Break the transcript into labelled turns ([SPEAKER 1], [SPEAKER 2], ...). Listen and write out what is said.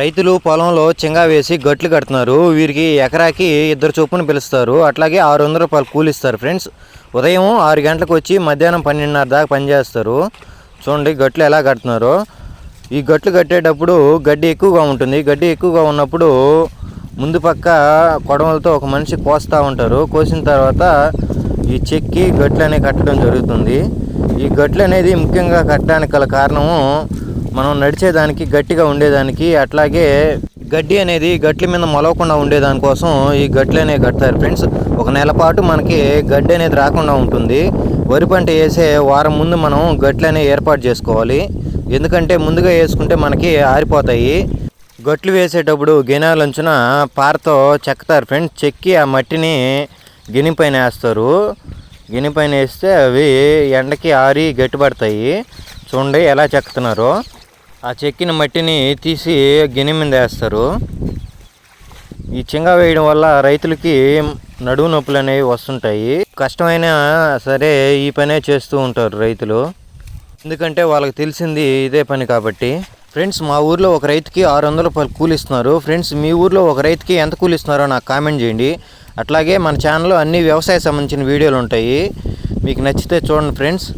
[SPEAKER 1] రైతులు పొలంలో చెంగా వేసి గట్లు కడుతున్నారు. వీరికి ఎకరాకి ఇద్దరు చొప్పున పిలుస్తారు. అట్లాగే ఆరు వందల రూపాయలు కూలిస్తారు ఫ్రెండ్స్. ఉదయం ఆరు గంటలకు వచ్చి మధ్యాహ్నం పన్నెండున్నర దాకా పనిచేస్తారు. చూడండి గట్లు ఎలా కడుతున్నారు. ఈ గట్లు కట్టేటప్పుడు గడ్డి ఎక్కువగా ఉంటుంది. గడ్డి ఎక్కువగా ఉన్నప్పుడు ముందు పక్క కొడవలతో ఒక మనిషి కోస్తూ ఉంటారు. కోసిన తర్వాత ఈ చెక్కి గట్లు అనేవి కట్టడం జరుగుతుంది. ఈ గట్లు అనేది ముఖ్యంగా కట్టడానికి గల కారణము మనం నడిచేదానికి గట్టిగా ఉండేదానికి అట్లాగే గడ్డి అనేది గట్ల మీద మొలవకుండా ఉండేదానికోసం ఈ గట్లు అనేవి కడతారు. ఫ్రెండ్స్ ఒక నెల పాటు మనకి గడ్డి అనేది రాకుండా ఉంటుంది. వరి పంట వేసే వారం ముందు మనం గట్లు అనేవి ఏర్పాటు చేసుకోవాలి. ఎందుకంటే ముందుగా వేసుకుంటే మనకి ఆరిపోతాయి. గట్లు వేసేటప్పుడు గినాలంచున పారతో చెక్కుతారు. ఫ్రెండ్స్ చెక్కి ఆ మట్టిని గిని పైన వేస్తారు. గిని పైన వేస్తే అవి ఎండకి ఆరి గట్టిపడతాయి. చూడండి ఎలా చెక్కుతున్నారో. ఆ చెక్కిన మట్టిని తీసి గిన్నె మీద వేస్తారు. ఈ చింగ వేయడం వల్ల రైతులకి నడువు నొప్పులు అనేవి వస్తుంటాయి. కష్టమైనా సరే ఈ పనే చేస్తూ ఉంటారు రైతులు. ఎందుకంటే వాళ్ళకి తెలిసింది ఇదే పని కాబట్టి. ఫ్రెండ్స్ మా ఊర్లో ఒక రైతుకి ఆరు వందల రూపాయలు కూలిస్తున్నారు ఫ్రెండ్స్ మీ ఊర్లో ఒక రైతుకి ఎంత కూలిస్తున్నారో నాకు కామెంట్ చేయండి. అట్లాగే మన ఛానల్లో అన్ని వ్యవసాయ సంబంధించిన వీడియోలు ఉంటాయి. మీకు నచ్చితే చూడండి ఫ్రెండ్స్.